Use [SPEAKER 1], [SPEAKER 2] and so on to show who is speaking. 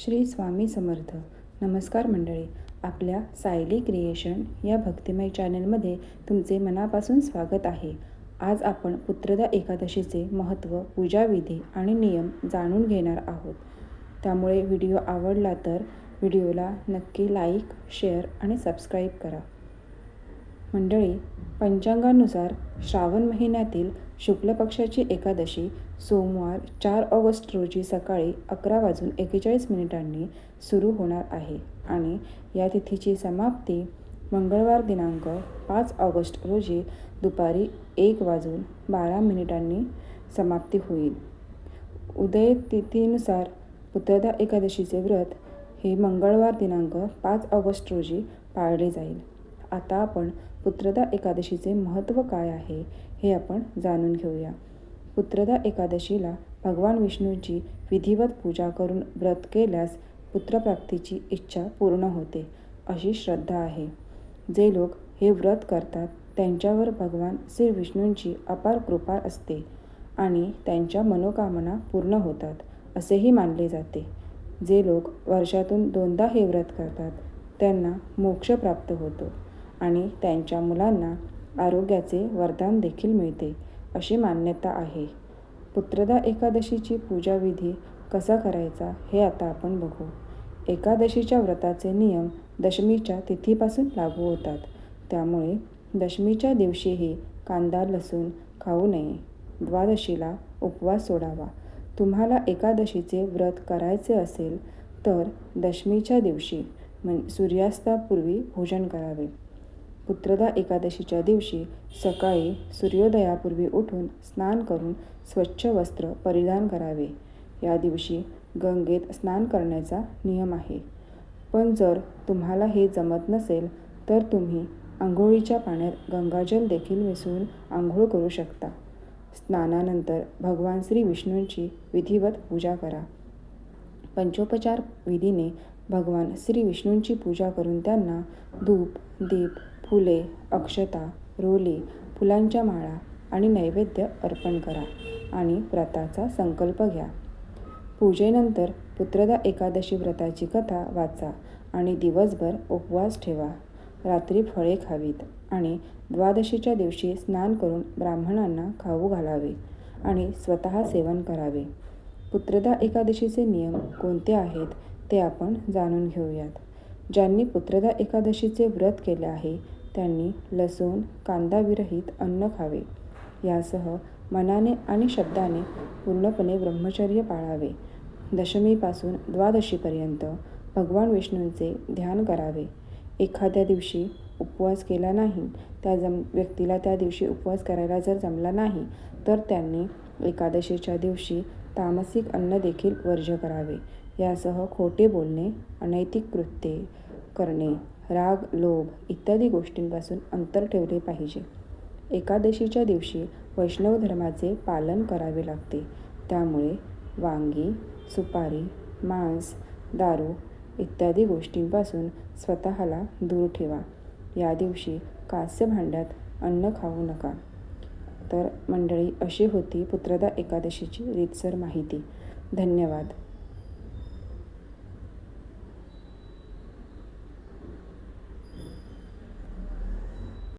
[SPEAKER 1] श्री स्वामी समर्थ. नमस्कार मंडळी. आपल्या सायली क्रिएशन या भक्तिमय चॅनलमध्ये तुमचे मनापासून स्वागत आहे. आज आपण पुत्रदा एकादशीचे महत्त्व पूजाविधी आणि नियम जाणून घेणार आहोत. त्यामुळे व्हिडिओ आवडला तर व्हिडिओला नक्की लाईक शेअर आणि सबस्क्राईब करा. मंडळी पंचांगानुसार श्रावण महिन्यातील शुक्ल पक्षाची एकादशी सोमवार चार ऑगस्ट रोजी सकाळी अकरा वाजून एकेचाळीस मिनिटांनी सुरू होणार आहे आणि या तिथीची समाप्ती मंगळवार दिनांक पाच ऑगस्ट रोजी दुपारी एक वाजून बारा मिनिटांनी समाप्ती होईल. उदय तिथीनुसार पुत्रदा एकादशीचे व्रत हे मंगळवार दिनांक पाच ऑगस्ट रोजी पाळले जाईल. आता आपण पुत्रदा एकादशीचे महत्त्व काय आहे हे आपण जाणून घेऊया. पुत्रदा एकादशीला भगवान विष्णूंची विधिवत पूजा करून व्रत केल्यास पुत्रप्राप्तीची इच्छा पूर्ण होते अशी श्रद्धा आहे. जे लोक हे व्रत करतात त्यांच्यावर भगवान श्री विष्णूंची अपार कृपा असते आणि त्यांच्या मनोकामना पूर्ण होतात असेही मानले जाते. जे लोक वर्षातून दोनदा हे व्रत करतात त्यांना मोक्ष प्राप्त होतो. आणि त्यांच्या मुलांना आरोग्याचे वरदान देखील मिळते अशी मान्यता आहे. पुत्रदा एकादशीची पूजाविधी कसा करायचा हे आता आपण बघू. एकादशीच्या व्रताचे नियम दशमीच्या तिथीपासून लागू होतात. त्यामुळे दशमीच्या दिवशीही कांदा लसूण खाऊ नये. द्वादशीला उपवास सोडावा. तुम्हाला एकादशीचे व्रत करायचे असेल तर दशमीच्या दिवशी म्हण सूर्यास्तापूर्वी भोजन करावे. पुत्रदा एकादशीच्या दिवशी सकाळी सूर्योदयापूर्वी उठून स्नान करून स्वच्छ वस्त्र परिधान करावे. या दिवशी गंगेत स्नान करण्याचा नियम आहे. पण जर तुम्हाला हे जमत नसेल तर तुम्ही आंघोळीच्या पाण्यात गंगाजल देखील मिसळून आंघोळ करू शकता. स्नानानंतर भगवान श्री विष्णूंची विधिवत पूजा करा. पंचोपचार विधीने भगवान श्री विष्णूंची पूजा करून त्यांना धूप दीप फुले अक्षता रोली फुलांच्या माळा आणि नैवेद्य अर्पण करा आणि व्रताचा संकल्प घ्या. पूजेनंतर पुत्रदा एकादशी व्रताची कथा वाचा आणि दिवसभर उपवास ठेवा. रात्री फळे खावीत आणि द्वादशीच्या दिवशी स्नान करून ब्राह्मणांना खाऊ घालावे आणि स्वतः सेवन करावे. पुत्रदा एकादशीचे नियम कोणते आहेत? ते आपण जाणून घेऊयात. ज्यांनी पुत्रदा एकादशीचे व्रत केले आहे त्यांनी लसूण कांदाविरहित अन्न खावे. यासह मनाने आणि शब्दाने पूर्णपणे ब्रह्मचर्य पाळावे. दशमीपासून द्वादशीपर्यंत भगवान विष्णूंचे ध्यान करावे. एखाद्या दिवशी उपवास केला नाही त्या जम व्यक्तीला त्या दिवशी उपवास करायला जर जमला नाही तर त्यांनी एकादशीच्या दिवशी तामसिक अन्न देखील वर्ज्य करावे. यासह खोटे बोलणे अनैतिक कृत्ये करणे राग लोभ इत्यादी गोष्टींपासून अंतर ठेवले पाहिजे. एकादशीच्या दिवशी वैष्णव धर्माचे पालन करावे लागते. त्यामुळे वांगी सुपारी मांस दारू इत्यादी गोष्टींपासून स्वतःला दूर ठेवा. या दिवशी कास्य भांड्यात अन्न खाऊ नका. तर मंडळी अशी होती पुत्रदा एकादशीची रीतसर माहिती. धन्यवाद.